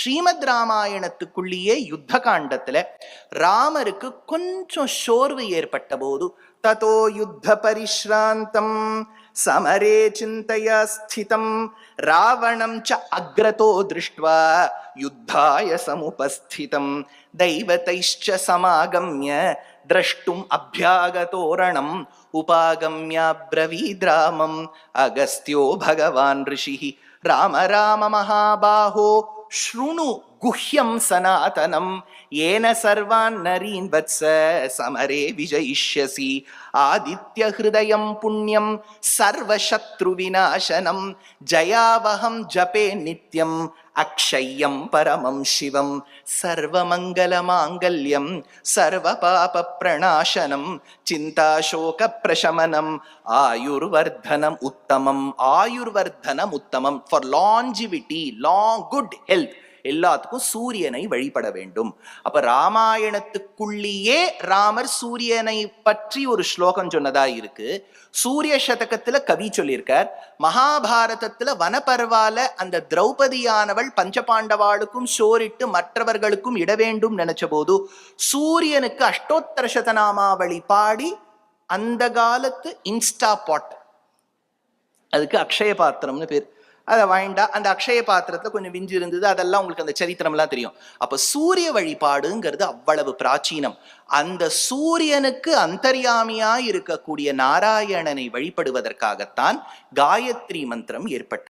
ஸ்ரீமத் ராமாயணத்துக்குள்ளேயே யுத்த காண்டத்துல ராமருக்கு கொஞ்சம் சோர்வு ஏற்பட்ட போது ததோ யுத்த பரிஷ்ராந்தம் சமரே சிந்தையா ஸ்திதம் ராவணம் ச அக்ரதோ திருஷ்டுவா யுத்தாய சமுபஸ்திதம் தெய்வத்தைச்ச சமாகம்ய திரஷ்டும் அபியாகதோரணம் உபாகம்யா பிரவீத்ராமம் அகஸ்தியோ பகவான் ரிஷி ராம ராம மகாபாகோ शृणु குஹ்யம் சனாதனம். ஏன சர்வான் நரீன் வத்ச சமரே விஜயிஷ்யசி. ஆதித்ய ஹிருதயம் புண்ணியம் சர்வசத்ரு விநாசனம். ஜயாவகம் ஜபே நித்யம் அக்ஷயம் பரமம் சிவம். சர்வமங்கல மாங்கல்யம் சர்வ பாப பிரணாசனம். சிந்தாசோக பிரசமனம் ஆயுர்வர்தனம் உத்தமம். ஆயுர்வர்தனம் உத்தமம். For longevity long good health எல்லாத்துக்கும் சூரியனை வழிபட வேண்டும். அப்ப ராமாயணத்துக்குள்ளேயே ராமர் சூரியனை பற்றி ஒரு ஸ்லோகம் சொன்னதா இருக்கு. சூரிய சதகத்துல கவி சொல்லியிருக்கார் மகாபாரதத்துல வனப்பர்வால அந்த திரௌபதியானவள் பஞ்சபாண்டவாளுக்கும் சோரிட்டு மற்றவர்களுக்கும் இட வேண்டும் நினைச்ச போது சூரியனுக்கு அஷ்டோத்தர சதநாமாவளி பாடி அந்த காலத்து இன்ஸ்டா பாட் அதுக்கு அக்ஷய பாத்திரம்னு பேர். அதை வாங்கிட்டா அந்த அக்ஷய பாத்திரத்துல கொஞ்சம் விஞ்சு இருந்தது அதெல்லாம் உங்களுக்கு அந்த சரித்திரம்லாம் தெரியும். அப்ப சூரிய வழிபாடுங்கிறது அவ்வளவு பிராச்சீனம். அந்த சூரியனுக்கு அந்தரியாமியாய் இருக்கக்கூடிய நாராயணனை வழிபடுவதற்காகத்தான் காயத்ரி மந்திரம் ஏற்பட்டது.